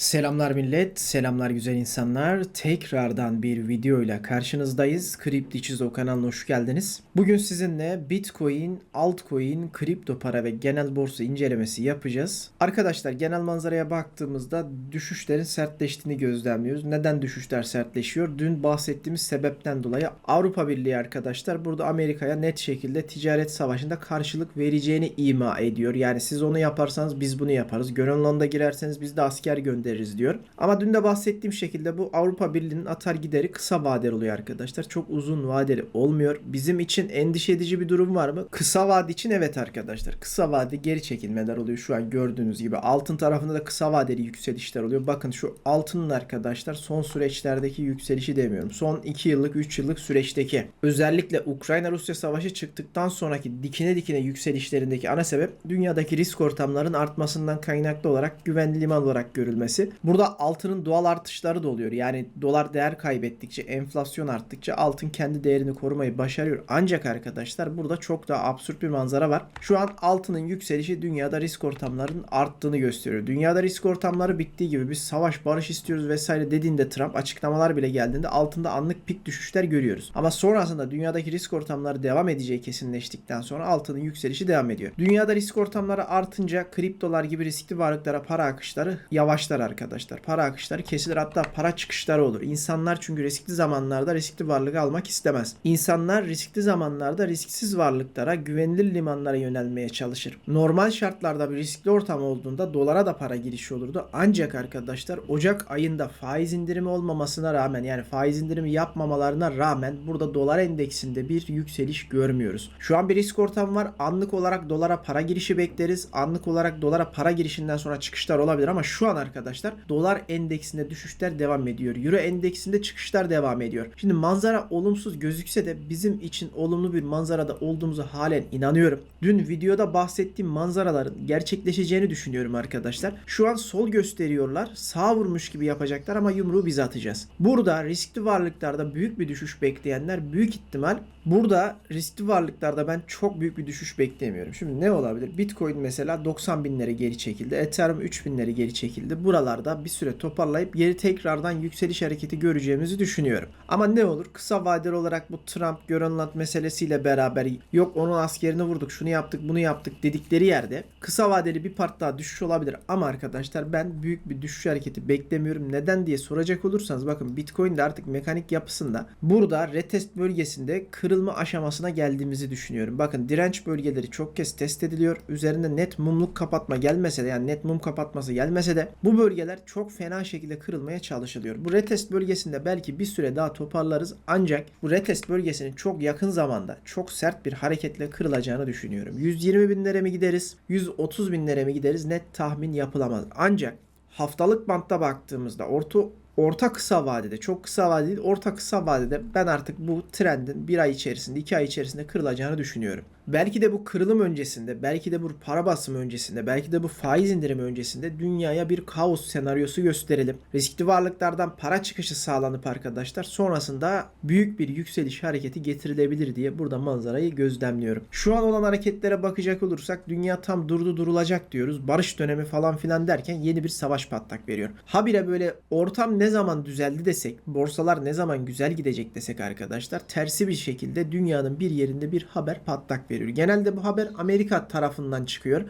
Selamlar millet, selamlar güzel insanlar. Tekrardan bir videoyla karşınızdayız. Kripto Çizo kanalına hoş geldiniz. Bugün sizinle Bitcoin, altcoin, kripto para ve genel borsa incelemesi yapacağız. Arkadaşlar genel manzaraya baktığımızda düşüşlerin sertleştiğini gözlemliyoruz. Neden düşüşler sertleşiyor? Dün bahsettiğimiz sebepten dolayı Avrupa Birliği arkadaşlar burada Amerika'ya net şekilde ticaret savaşında karşılık vereceğini ima ediyor. Yani siz onu yaparsanız biz bunu yaparız. Grönland'a girerseniz biz de asker göndeririz diyor. Ama dün de bahsettiğim şekilde bu Avrupa Birliği'nin atar gideri kısa vadeli oluyor arkadaşlar. Çok uzun vadeli olmuyor. Bizim için endişe edici bir durum var mı? Kısa vade için evet arkadaşlar. Kısa vade geri çekilmeler oluyor şu an gördüğünüz gibi. Altın tarafında da kısa vadeli yükselişler oluyor. Bakın şu altının arkadaşlar son süreçlerdeki yükselişi demiyorum. Son 2 yıllık 3 yıllık süreçteki özellikle Ukrayna-Rusya savaşı çıktıktan sonraki dikine dikine yükselişlerindeki ana sebep dünyadaki risk ortamlarının artmasından kaynaklı olarak güvenli liman olarak görülmesi. Burada altının doğal artışları da oluyor. Yani dolar değer kaybettikçe, enflasyon arttıkça altın kendi değerini korumayı başarıyor. Ancak arkadaşlar burada çok daha absürt bir manzara var. Şu an altının yükselişi dünyada risk ortamlarının arttığını gösteriyor. Dünyada risk ortamları bittiği gibi biz savaş, barış istiyoruz vesaire dediğinde Trump açıklamalar bile geldiğinde altında anlık pik düşüşler görüyoruz. Ama sonrasında dünyadaki risk ortamları devam edeceği kesinleştikten sonra altının yükselişi devam ediyor. Dünyada risk ortamları artınca kriptolar gibi riskli varlıklara para akışları yavaşlar arkadaşlar. Para akışları kesilir hatta para çıkışları olur. İnsanlar çünkü riskli zamanlarda riskli varlık almak istemez. İnsanlar riskli zamanlarda risksiz varlıklara, güvenilir limanlara yönelmeye çalışır. Normal şartlarda bir riskli ortam olduğunda dolara da para girişi olurdu. Ancak arkadaşlar Ocak ayında faiz indirimi olmamasına rağmen yani faiz indirimi yapmamalarına rağmen burada dolar endeksinde bir yükseliş görmüyoruz. Şu an bir risk ortamı var. Anlık olarak dolara para girişi bekleriz. Anlık olarak dolara para girişinden sonra çıkışlar olabilir ama şu an arkadaşlar dolar endeksinde düşüşler devam ediyor. Euro endeksinde çıkışlar devam ediyor. Şimdi manzara olumsuz gözükse de bizim için olumlu bir manzarada olduğumuzu halen inanıyorum. Dün videoda bahsettiğim manzaraların gerçekleşeceğini düşünüyorum arkadaşlar. Şu an sol gösteriyorlar. Sağ vurmuş gibi yapacaklar ama yumruğu biz atacağız. Burada riskli varlıklarda büyük bir düşüş bekleyenler büyük ihtimal burada riskli varlıklarda ben çok büyük bir düşüş beklemiyorum. Şimdi ne olabilir? Bitcoin mesela 90 binlere geri çekildi. Ethereum 3 binlere geri çekildi. Buralarda bir süre toparlayıp geri tekrardan yükseliş hareketi göreceğimizi düşünüyorum. Ama ne olur? Kısa vadeli olarak bu Trump Grönland meselesiyle beraber yok onun askerini vurduk, şunu yaptık, bunu yaptık dedikleri yerde kısa vadeli bir part daha düşüş olabilir. Ama arkadaşlar ben büyük bir düşüş hareketi beklemiyorum. Neden diye soracak olursanız bakın Bitcoin de artık mekanik yapısında burada retest bölgesinde kırılma aşamasına geldiğimizi düşünüyorum. Bakın direnç bölgeleri çok kez test ediliyor. Üzerinde net mumluk kapatma gelmese de yani net mum kapatması gelmese de bu bölgeler çok fena şekilde kırılmaya çalışılıyor. Bu retest bölgesinde belki bir süre daha toparlarız ancak bu retest bölgesinin çok yakın zamanda çok sert bir hareketle kırılacağını düşünüyorum. 120 binlere mi gideriz? 130 binlere mi gideriz? Net tahmin yapılamaz. Ancak haftalık bantta baktığımızda orta orta kısa vadede çok kısa vadede değil orta kısa vadede ben artık bu trendin bir ay içerisinde iki ay içerisinde kırılacağını düşünüyorum. Belki de bu kırılım öncesinde, belki de bu para basımı öncesinde, belki de bu faiz indirimi öncesinde dünyaya bir kaos senaryosu gösterelim. Riskli varlıklardan para çıkışı sağlanıp arkadaşlar sonrasında büyük bir yükseliş hareketi getirilebilir diye burada manzarayı gözlemliyorum. Şu an olan hareketlere bakacak olursak dünya tam durdu durulacak diyoruz. Barış dönemi falan filan derken yeni bir savaş patlak veriyor. Habire böyle ortam ne zaman düzeldi desek, borsalar ne zaman güzel gidecek desek arkadaşlar tersi bir şekilde dünyanın bir yerinde bir haber patlak veriyor veriyor. Genelde bu haber Amerika tarafından çıkıyor.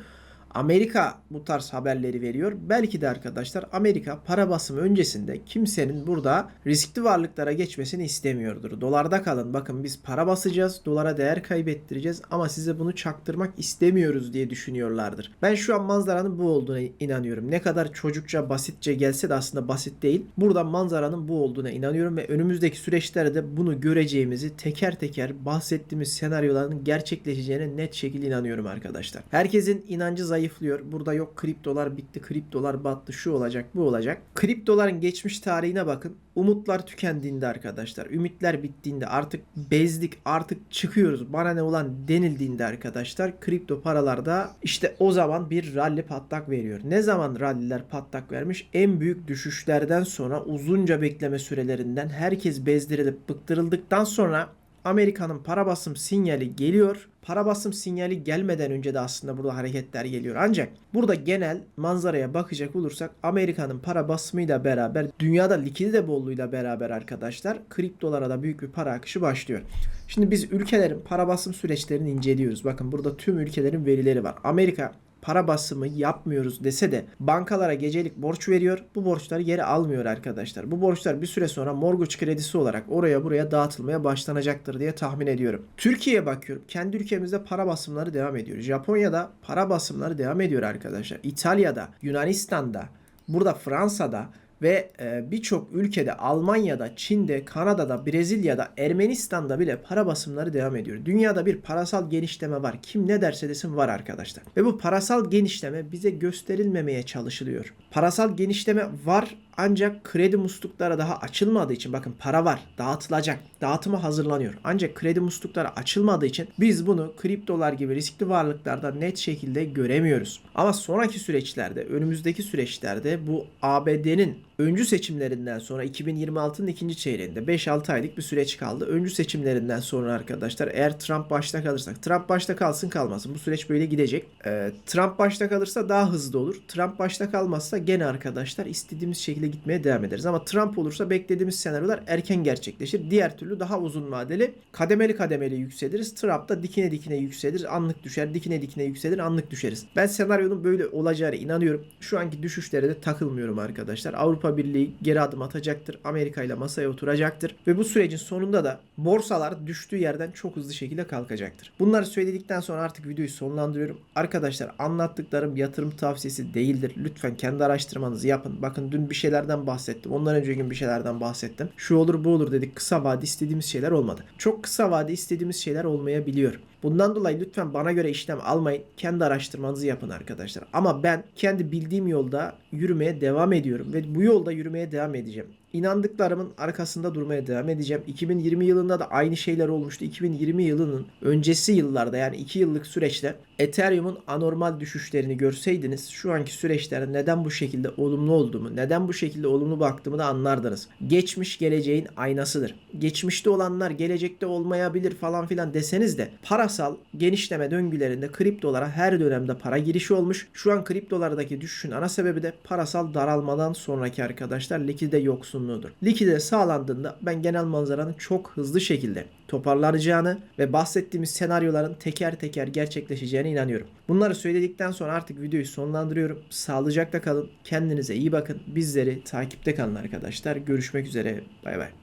Amerika bu tarz haberleri veriyor. Belki de arkadaşlar Amerika para basımı öncesinde kimsenin burada riskli varlıklara geçmesini istemiyordur. Dolarda kalın. Bakın biz para basacağız, dolara değer kaybettireceğiz ama size bunu çaktırmak istemiyoruz diye düşünüyorlardır. Ben şu an manzaranın bu olduğuna inanıyorum. Ne kadar çocukça basitçe gelse de aslında basit değil. Burada manzaranın bu olduğuna inanıyorum ve önümüzdeki süreçlerde bunu göreceğimizi teker teker bahsettiğimiz senaryoların gerçekleşeceğine net şekilde inanıyorum arkadaşlar. Herkesin inancı zayıf zayıflıyor. Burada yok kriptolar bitti, kriptolar battı, şu olacak, bu olacak. Kriptoların geçmiş tarihine bakın. Umutlar tükendiğinde arkadaşlar, ümitler bittiğinde artık bezdik, artık çıkıyoruz. Bana ne olan denildiğinde arkadaşlar kripto paralarda işte o zaman bir rally patlak veriyor. Ne zaman ralliler patlak vermiş? En büyük düşüşlerden sonra uzunca bekleme sürelerinden herkes bezdirilip bıktırıldıktan sonra Amerika'nın para basım sinyali geliyor. Para basım sinyali gelmeden önce de aslında burada hareketler geliyor. Ancak burada genel manzaraya bakacak olursak Amerika'nın para basımıyla beraber dünyada likidite bolluğuyla beraber arkadaşlar kriptolara da büyük bir para akışı başlıyor. Şimdi biz ülkelerin para basım süreçlerini inceliyoruz. Bakın burada tüm ülkelerin verileri var. Amerika para basımı yapmıyoruz dese de bankalara gecelik borç veriyor. Bu borçları geri almıyor arkadaşlar. Bu borçlar bir süre sonra mortgage kredisi olarak oraya buraya dağıtılmaya başlanacaktır diye tahmin ediyorum. Türkiye'ye bakıyorum. Kendi ülkemizde para basımları devam ediyor. Japonya'da para basımları devam ediyor arkadaşlar. İtalya'da, Yunanistan'da, burada Fransa'da ve e, birçok ülkede Almanya'da, Çin'de, Kanada'da, Brezilya'da, Ermenistan'da bile para basımları devam ediyor. Dünyada bir parasal genişleme var. Kim ne derse desin var arkadaşlar. Ve bu parasal genişleme bize gösterilmemeye çalışılıyor. Parasal genişleme var ancak kredi muslukları daha açılmadığı için bakın para var dağıtılacak dağıtıma hazırlanıyor. Ancak kredi muslukları açılmadığı için biz bunu kriptolar gibi riskli varlıklarda net şekilde göremiyoruz. Ama sonraki süreçlerde önümüzdeki süreçlerde bu ABD'nin öncü seçimlerinden sonra 2026'nın ikinci çeyreğinde 5-6 aylık bir süreç kaldı. Öncü seçimlerinden sonra arkadaşlar eğer Trump başta kalırsak Trump başta kalsın kalmasın bu süreç böyle gidecek. Ee, Trump başta kalırsa daha hızlı olur. Trump başta kalmazsa gene arkadaşlar istediğimiz şekilde gitmeye devam ederiz. Ama Trump olursa beklediğimiz senaryolar erken gerçekleşir. Diğer türlü daha uzun vadeli kademeli kademeli yükseliriz. Trump da dikine dikine yükselir. Anlık düşer. Dikine dikine yükselir. Anlık düşeriz. Ben senaryonun böyle olacağına inanıyorum. Şu anki düşüşlere de takılmıyorum arkadaşlar. Avrupa Birliği geri adım atacaktır. Amerika ile masaya oturacaktır. Ve bu sürecin sonunda da borsalar düştüğü yerden çok hızlı şekilde kalkacaktır. Bunları söyledikten sonra artık videoyu sonlandırıyorum. Arkadaşlar anlattıklarım yatırım tavsiyesi değildir. Lütfen kendi araştırmanızı yapın. Bakın dün bir şeylerden bahsettim. Ondan önceki gün bir şeylerden bahsettim. Şu olur bu olur dedik. Kısa vade istediğimiz şeyler olmadı. Çok kısa vade istediğimiz şeyler olmayabiliyor. Bundan dolayı lütfen bana göre işlem almayın. Kendi araştırmanızı yapın arkadaşlar. Ama ben kendi bildiğim yolda yürümeye devam ediyorum ve bu yolda yürümeye devam edeceğim. İnandıklarımın arkasında durmaya devam edeceğim. 2020 yılında da aynı şeyler olmuştu. 2020 yılının öncesi yıllarda yani 2 yıllık süreçte Ethereum'un anormal düşüşlerini görseydiniz şu anki süreçlerin neden bu şekilde olumlu olduğumu, neden bu şekilde olumlu baktığımı da anlardınız. Geçmiş geleceğin aynasıdır. Geçmişte olanlar gelecekte olmayabilir falan filan deseniz de parasal genişleme döngülerinde kriptolara her dönemde para girişi olmuş. Şu an kriptolardaki düşüşün ana sebebi de parasal daralmadan sonraki arkadaşlar likide yoksunluğudur. Likide sağlandığında ben genel manzaranın çok hızlı şekilde toparlanacağını ve bahsettiğimiz senaryoların teker teker gerçekleşeceğine inanıyorum. Bunları söyledikten sonra artık videoyu sonlandırıyorum. Sağlıcakla kalın. Kendinize iyi bakın. Bizleri takipte kalın arkadaşlar. Görüşmek üzere. Bay bay.